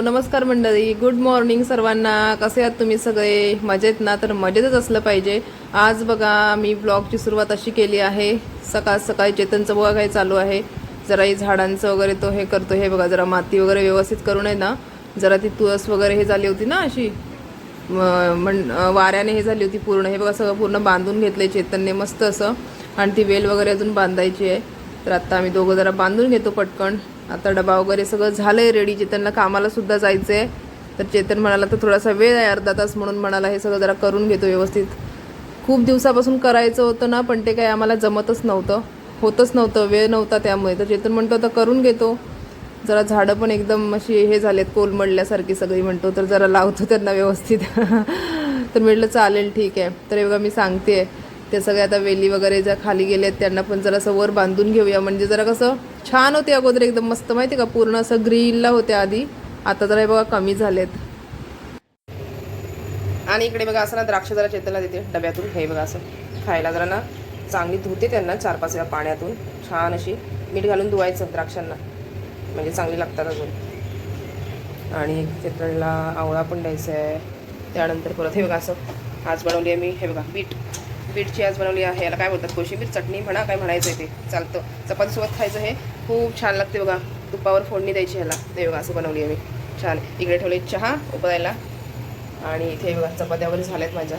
हो नमस्कार मंडळी. गुड मॉर्निंग सर्वांना. कसे आहात तुम्ही सगळे? मजेत ना? तर मजेतच असलं पाहिजे. आज बघा मी ब्लॉगची सुरुवात अशी केली आहे. सकाळ सकाळी चेतनचं बघा काय चालू आहे. जरा हे झाडांचं वगैरे तो हे करतो. हे बघा जरा माती वगैरे व्यवस्थित करून आहे ना? जरा ती तुळस वगैरे हे झाली होती ना अशी? म्हण वाऱ्याने हे झाली होती पूर्ण. हे बघा सगळं पूर्ण बांधून घेतलं आहे चेतनने मस्त असं. आणि ती वेल वगैरे अजून बांधायची आहे. तर आत्ता आम्ही दोघं जरा बांधून घेतो पटकन. आता डबा वगैरे सगळं झालं आहे रेडी चेतनला कामाला सुद्धा जायचं आहे तर चेतन म्हणाला तर थोडासा वेळ आहे अर्धा तास म्हणून म्हणाला हे सगळं जरा करून घेतो व्यवस्थित. खूप दिवसापासून करायचं होतं ना पण ते काही आम्हाला जमतच नव्हतं. होतच नव्हतं वेळ नव्हता त्यामुळे. तर चेतन म्हणतो आता करून घेतो. जरा झाडं पण एकदम अशी हे झालेत कोलमडल्यासारखी सगळी म्हणतो. तर जरा लावतो त्यांना व्यवस्थित. तर म्हटलं चालेल ठीक आहे. तर एवढं मी सांगते ते सगळे आता वेली वगैरे ज्या खाली गेलेत त्यांना पण जरा वर बांधून घेऊया. म्हणजे जरा कसं छान होते अगोदर एकदम मस्त माहिती का? पूर्ण असं ग्रीनला होते आधी. आता जरा हे बघा कमी झालेत. आणि इकडे बघा असं ना द्राक्ष जरा चेतनला देते डब्यातून. हे बघा असं खायला जरा ना चांगली धुते त्यांना चार पाच वेळा पाण्यातून. छान अशी मीठ घालून धुवायचं द्राक्षांना. म्हणजे चांगली लागतात अजून. आणि चेतनला आवळा पण द्यायचा आहे. त्यानंतर परत हे बघा असं आज बनवली आहे मी हे बघा बीट बीटची आज बनवली आहे. याला काय बोलतात? कोशिंबीर चटणी म्हणा काय म्हणायचं आहे ते. चालतं. चपातीसोबत खायचं हे खूप छान लागते बघा. तुपावर फोडणी द्यायची ह्याला. ते बघा असं बनवली आहे मी. छान. इकडे ठेवले चहा उकळायला. आणि इथे बघा चपात्या वगैरे झाल्यात माझ्या.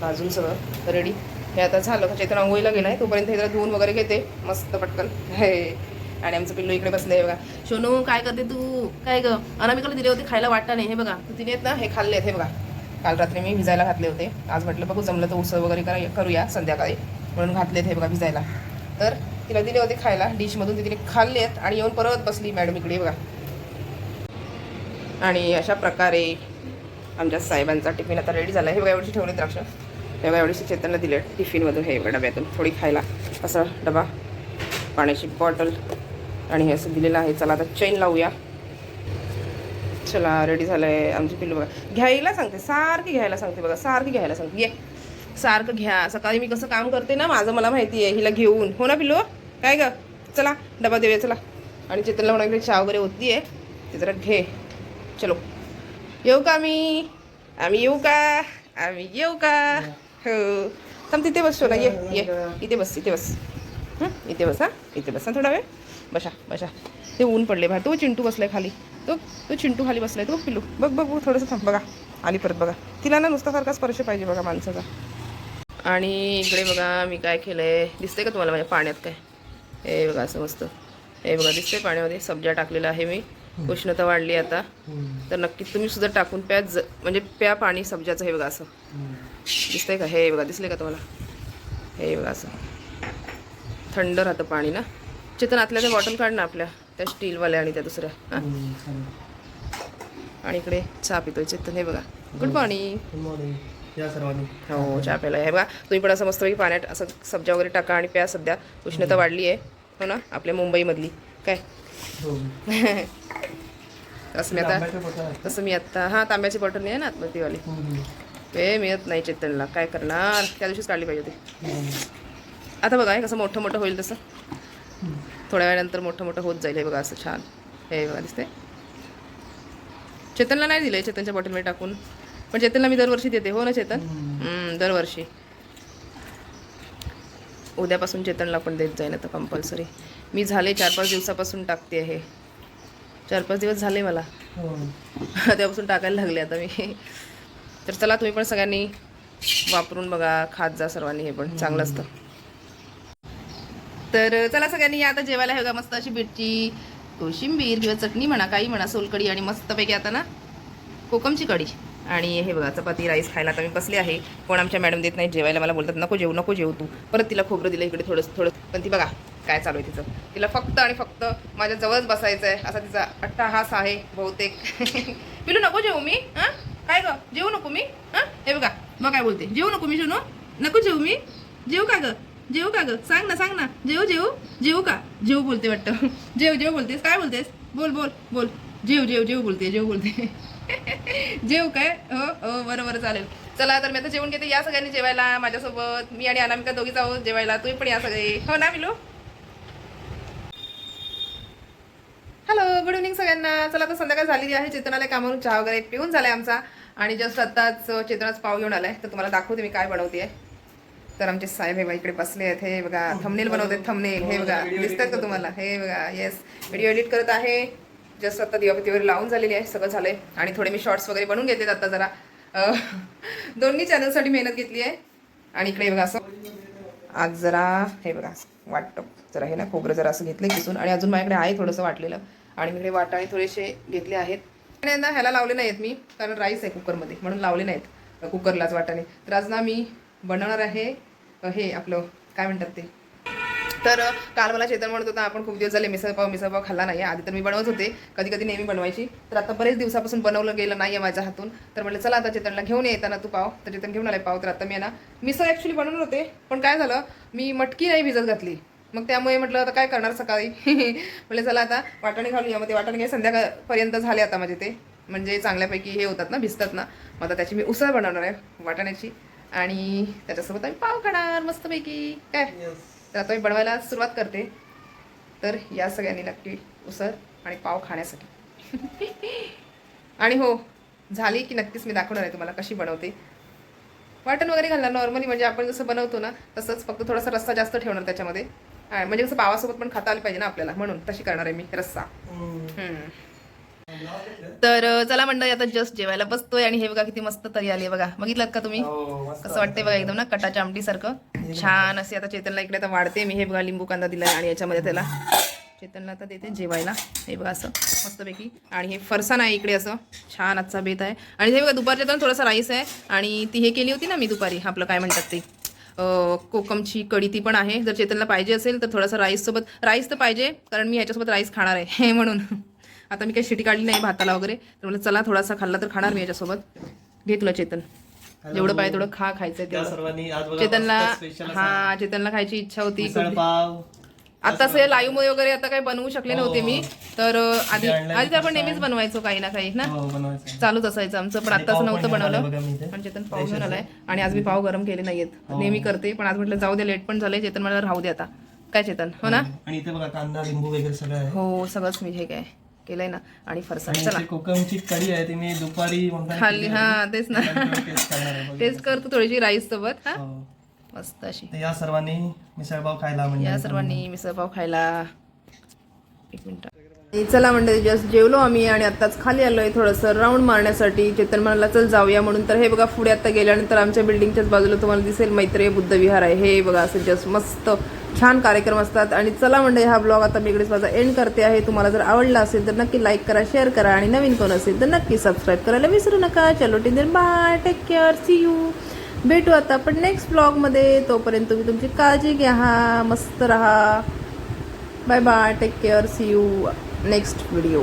भाजून सगळं रेडी हे आता झालं. का चैत्र आंघोळीला आहे. तोपर्यंत हे जरा धुवून वगैरे घेते. मस्त पटकन. हे. आणि आमचं पिल्लू इकडे बसलंय बघा. शोनू काय करते तू? काय ग? अनामिकाला दिले होते खायला वाटतं नाही. हे बघा. तू तिने आहेत ना हे खाल्ले आहेत हे बघा. काल रात्री मी भिजायला घातले होते. आज म्हटलं बघू जमलं तर उसळ वगैरे करा करूया संध्याकाळी. म्हणून घातलेत हे बघा भिजायला. तर तिला दिले होते खायला. डिशमधून ते तिने खाल्ले आहेत आणि येऊन परत बसली मॅडम इकडे बघा. आणि अशा प्रकारे आमच्या साहेबांचा टिफिन आता रेडी झाला. हे बघा एवढी ठेवले द्राक्ष. हे बघा एवढीशी चेतनला दिले टिफिनमधून हे बघा डब्यातून. थोडी खायला. असा डबा पाण्याची बॉटल आणि हे असं दिलेलं आहे. चला आता चैन लावूया. चला रेडी झालं आहे आमची पिल्लू बघा. घ्यायला सांगते सारखी घ्यायला सांगते बघा सारखी घ्यायला सांगते. घे सारखं घ्या. सकाळी मी कसं काम करते ना माझं मला माहिती आहे हिला घेऊन. हो ना पिल्लू? काय ग? चला डबा देऊया चला. आणि चेतनला म्हणा चहा वगैरे होती आहे ते जरा घे. चलो. येऊ का आम्ही आम्ही येऊ का? आम्ही येऊ का? हो. थांब तिथे बसतो ना ये ये. इथे बस इथे बस. इथे बस हा? इथे बस ना थोडा वेळ. बशा बशा ते ऊन पडले बाहेर. तो चिंटू बसलाय खाली. तो तो चिंटू खाली बसलाय. तो पिलू बघ बघ बघ थोडंसं थांब बघा. आली परत बघा. तिला ना नुसता सारखा स्पर्श पाहिजे बघा माणसाचा. आणि इकडे बघा मी काय केलंय? दिसतंय का तुम्हाला माझ्या पाण्यात काय? हे बघा असं मस्त. हे बघा दिसतंय पाण्यामध्ये. सब्जा टाकलेला आहे मी. उष्णता वाढली आता. तर नक्की तुम्ही सुद्धा टाकून प्या ज म्हणजे प्या पाणी सब्जाचं हे बघा असं. दिसतंय का? हे बघा दिसले का तुम्हाला? हे बघा असं. थंड राहतं पाणी ना? चेतन आतल्या त्या बॉटल काढ ना आपल्या त्या स्टीलवाल्या आणि त्या दुसऱ्या. हा? आणि इकडे चहा पितोय चेतन हे बघा. गुड मॉर्निंग या सर्वांनी. हो चहा प्यायला हे बघा तुम्ही पण असं मस्तपैकी पाण्यात असं सब्जा वगैरे टाका आणि प्या सध्या. उष्णता वाढली आहे हो ना? आपल्या मुंबईमधली. काय? हो. तसं मी आता तसं मी आत्ता हां तांब्याची बॉटल नाही आहे ना आत्मतीवाली ते मिळत नाही चेतनला काय करणार? त्या दिवशीच काढली पाहिजे होती. आता बघा हे कसं मोठं मोठं होईल तसं. थोड्या वेळानंतर मोठं मोठं होत जाईल. हे बघा असं छान. हे बघा दिसते चेतनला नाही दिलं चेतनच्या बॉटलमध्ये टाकून. पण चेतनला मी दरवर्षी देते. हो ना चेतन? दरवर्षी. उद्यापासून चेतनला पण देत जाईन आता कंपल्सरी मी झाले चार पाच दिवसापासून टाकते हे. चार पाच दिवस झाले मला. त्यापासून टाकायला लागले आता मी. तर चला तुम्ही पण सगळ्यांनी वापरून बघा खात जा सर्वांनी. हे पण चांगलं असतं. तर चला सगळ्यांनी आता जेवायला. हे बघा मस्त अशी बीटची कोशिंबीर किंवा चटणी म्हणा काही म्हणा सोलकडी आणि मस्तपैकी आता ना कोकमची कढी. आणि हे बघा चपाती राईस खायला आता मी बसले आहे. कोण आमच्या मॅडम देत नाही जेवायला मला बोलतात नको जेवू नको जेवू तू. परत तिला खोबरं दिलं इकडे थोडंसं थोडं. पण ती बघा काय चालू आहे तिचं. तिला फक्त आणि फक्त माझ्या जवळच बसायचं आहे. असा तिचा अट्टाहास आहे बहुतेक. पिलू नको जेवू मी हां? काय ग? जेवू नको मी हां? हे बघा मग काय बोलते? जेवू नको मी शोनू नको जेवू मी? जेवू का गं? जेवू का ग? सांग ना सांग ना. जेवू जेवू? जेवू का? जेवू बोलते वाटतं. जेव जेव बोलतेस? काय बोलतेस? बोल बोल बोल. जेव जेव जेव बोलते जेव बोलते. जेव काय? हो हो बरोबर चालेल. चला तर मी आता जेवण घेते. या सगळ्यांनी जेवायला माझ्यासोबत. मी आणि अनामिका दोघीच आहोत जेवायला. तुम्ही पण या सगळे. हो ना मिलो? हॅलो गुड इव्हनिंग सगळ्यांना. चला आता संध्याकाळ झालेली आहे. चेतनाला कामावरून चहा वगैरे पिऊन झालाय आमचा. आणि जस्ट आत्ताच चेतनाच पाव घेऊन आलाय. तर तुम्हाला दाखवते मी काय बनवते तर आमचे साहेब हे बघा इकडे बसले आहेत. हे बघा थंबनेल बनवते थंबनेल हे बघा दिसतात का तुम्हाला? हे बघा येस व्हिडिओ एडिट करत आहे. जस्ट आता दिवाबती वगैरे लावून झालेली आहे सगळं झालंय. आणि थोडे मी शॉर्ट्स वगैरे बनवून घेतलेत आता जरा. दोन्ही चॅनलसाठी मेहनत घेतली आहे. आणि इकडे बघा असं. आज जरा हे बघा वाटतं जरा हे ना खोबरं जरा असं घेतलं किसून. आणि अजून माझ्याकडे आहे थोडंसं वाटलेलं. आणि मी इकडे वाटाणे थोडेसे घेतले आहेत. आणि यांना ह्याला लावले नाहीत मी कारण राईस आहे कुकरमध्ये म्हणून लावले नाहीत कुकरलाच वाटाणे. तर आज ना मी बनवणार आहे हे आपलं काय म्हणतात ते? तर काल मला चेतन म्हणत होता आपण खूप दिवस झाले मिसळपाव मिसळपाव खाल्ला नाही. आधी तर मी बनवत होते. कधी कधी नेहमी बनवायची. तर आता बरेच दिवसापासून बनवलं गेलं नाही आहे माझ्या हातून. तर म्हटलं चला आता चेतनला घेऊन येताना तू पाव. तर चेतन घेऊन आले पाव. तर आता मी ना मिसळ ॲक्च्युली बनवणार होते. पण काय झालं मी मटकी नाही भिजत घातली. मग त्यामुळे म्हटलं आता काय करणार सकाळी? म्हटलं चला आता वाटाणे घालूया मग ते वाटाणे संध्याकाळपर्यंत झाले आता माझे ते. म्हणजे चांगल्यापैकी हे होतात ना भिजतात ना. मग आता त्याची मी उसळ बनवणार आहे वाटाण्याची. आणि त्याच्यासोबत आम्ही पाव खाणार मस्तपैकी. काय? तर आता मी बनवायला सुरुवात करते. तर या सगळ्यांनी नक्की उसळ आणि पाव खाण्यासाठी. आणि हो झाली की नक्कीच मी दाखवणार आहे तुम्हाला कशी बनवते. वाटण वगैरे घालणार नॉर्मली म्हणजे आपण जसं बनवतो ना तसंच फक्त थोडासा रस्सा जास्त ठेवणार त्याच्यामध्ये. म्हणजे कसं पावासोबत पण खाता आलं पाहिजे ना आपल्याला म्हणून तशी करणार आहे मी रस्सा. तर चला मंडळी आता जस्ट जेवायला बसतोय आणि हे बघा किती मस्त तरी आली बघा. बघितलात का तुम्ही? कसं वाटतंय बघा एकदम ना कटाच्या आमटी सारखं छान असे आता चेतनला इकडे आता वाढते. मी हे बघा लिंबू कांदा दिलाय आणि याच्यामध्ये त्याला चेतनला आता देते जेवायला. हे बघा असं मस्तपैकी. आणि हे फरसाण आहे इकडे असं. छान आजचा बेत आहे. आणि हे बघा दुपारच्या तर थोडासा राईस आहे. आणि ती हे केली होती ना मी दुपारी आपलं काय म्हणतात ते? कोकमची कढी ती पण आहे. जर चेतनला पाहिजे असेल तर थोडासा राईससोबत राईस तर पाहिजे कारण मी ह्याच्यासोबत राईस खाणार आहे. हे म्हणून. आता मी काही शिटी काढली नाही भाताला वगैरे. तर म्हणलं चला थोडासा खाल्ला तर खाणार मी याच्यासोबत. घे तुला चेतन. जेवढं पाहिजे तेवढं खा बघा चेतनला हा चेतनला खायची इच्छा होती. आता असे लाईव्हमध्ये वगैरे आता काही बनवू शकले नव्हते मी. तर आधी आधी आपण नेहमीच बनवायचो काही ना काही ना? हो. चालूच असायचं आमचं पण आताच नव्हतं बनवलं. पण चेतन पाव घेऊन आलाय. आणि आज मी पाव गरम केले नाहीयेत. नेहमी करते पण आज म्हटलं जाऊ दे लेट पण झाले चेतन मला राहू दे आता. काय चेतन? हो ना? आणि इथे बघा कांदा लिंबू वगैरे सगळं हो सगळंच मी हे काय. केलंय ना आणि फरसाण. चला. कोकमची कढी आहे ती मी दुपारी खाल्ली. हा तेच ना. टेस्ट करतो थोडीशी राईस सोबत हा. हो. मस्त अशी. या सर्वांनी मिसळपाव खायला म्हणजे या सर्वांनी मिसळपाव खायला. एक मिनिट. चला म्हणजे जस्ट जेवलो आम्ही आणि आताच खाली आलोय थोडंसं राऊंड मारण्यासाठी. चेतन म्हणाला चल जाऊया. म्हणून तर हे बघा पुढे आता गेल्यानंतर आमच्या बिल्डिंगच्याच बाजूला तुम्हाला दिसेल मैत्रीय बुद्ध विहार आहे. हे बघा असं जस्ट मस्त छान कार्यक्रम असतात. आणि चला म्हणजे हा ब्लॉग आता मी इकडेच माझा एंड करते आहे. तुम्हाला जर आवडला असेल तर नक्की लाईक करा शेअर करा. आणि नवीन कोण असेल तर नक्की सबस्क्राईब करायला विसरू नका. चलो टिंदेन bye take care see you भेटू आता पण नेक्स्ट ब्लॉगमध्ये तोपर्यंत तुम्ही तुमची काळजी घ्या. मस्त राहा. Bye bye take care see you next video